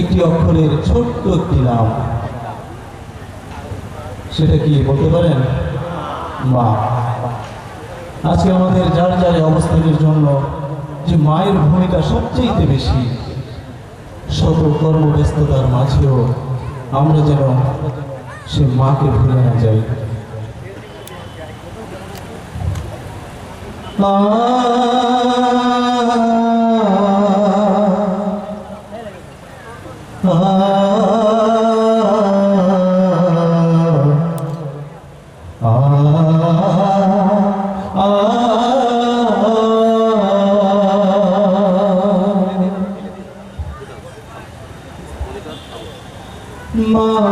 একটি অক্ষরের ছোট্ট একটি নাম। সেটা কি বলতে পারেন? মা আজকে আমাদের যার যার অবস্থানের জন্য যে মায়ের ভূমিকা সবচেয়ে বেশি শত কর্মব্যস্ততার মাঝেও আমরা যেন সে মাকে ভুলে না যাই। তুমি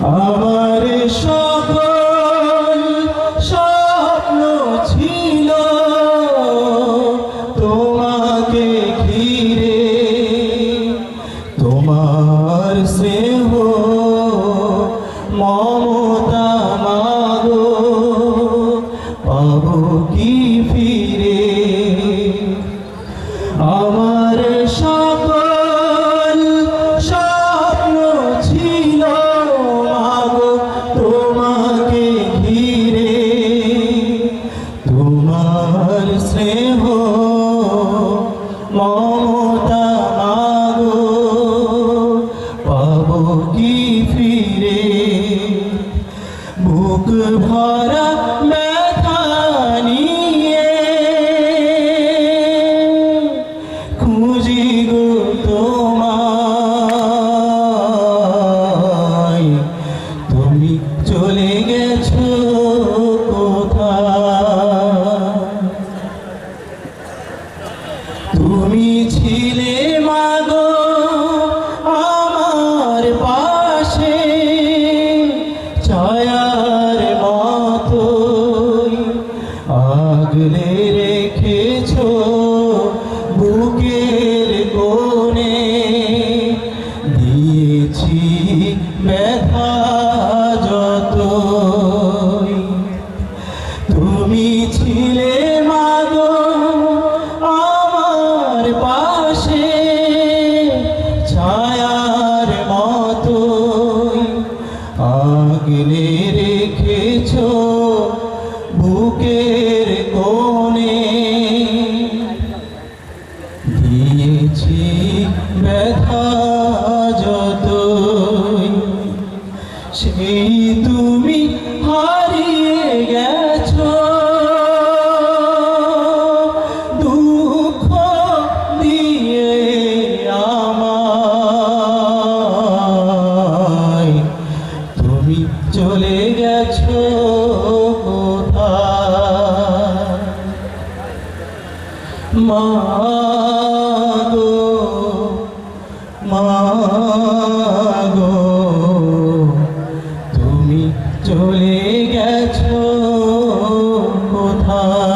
আমার সকল তোমাকে ঘিরে তোমার মমতা কি ফিরে? আমার বুকের কোণে দিয়েছি ব্যথা যত সেই তুমি মাগো মাগো তুমি চলে গেছো কোথায়?